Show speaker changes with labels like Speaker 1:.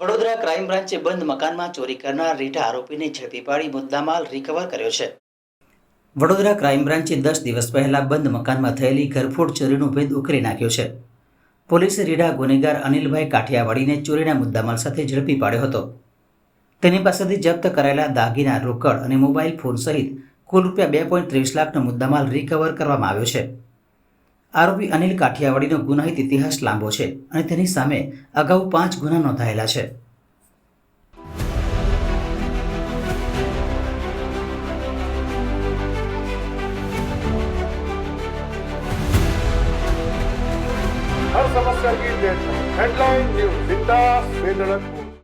Speaker 1: Vadodara crime બ્રાન્ચે બંધ મકાનમાં ચોરી કરનાર રીઢા આરોપીને ઝડપી પાડી મુદ્દામાલ રિકવર કર્યો છે. વડોદરા ક્રાઇમ બ્રાન્ચે દસ દિવસ પહેલા બંધ મકાનમાં થયેલી ઘરફોડ ચોરીનો ભેદ ઉકેલી નાખ્યો છે. પોલીસે રીઢા ગુનેગાર અનિલભાઈ કાઠિયાવાડીને ચોરીના મુદ્દામાલ સાથે ઝડપી પાડ્યો હતો. તેની પાસેથી જપ્ત કરાયેલા દાગીના, રોકડ અને મોબાઈલ ફોન સહિત કુલ રૂપિયા બે પોઈન્ટ ત્રીસ લાખનો મુદ્દામાલ રિકવર કરવામાં આવ્યો છે. આરોપી અનિલ કાઠિયાવાડીનો ગુનાહિત ઇતિહાસ લાંબો છે અને તેની સામે અગાઉ પાંચ ગુના નોંધાયેલા છે.
Speaker 2: હર સમસ્યા કી હેડલાઇન ન્યૂઝ બિંદાસ બેધડક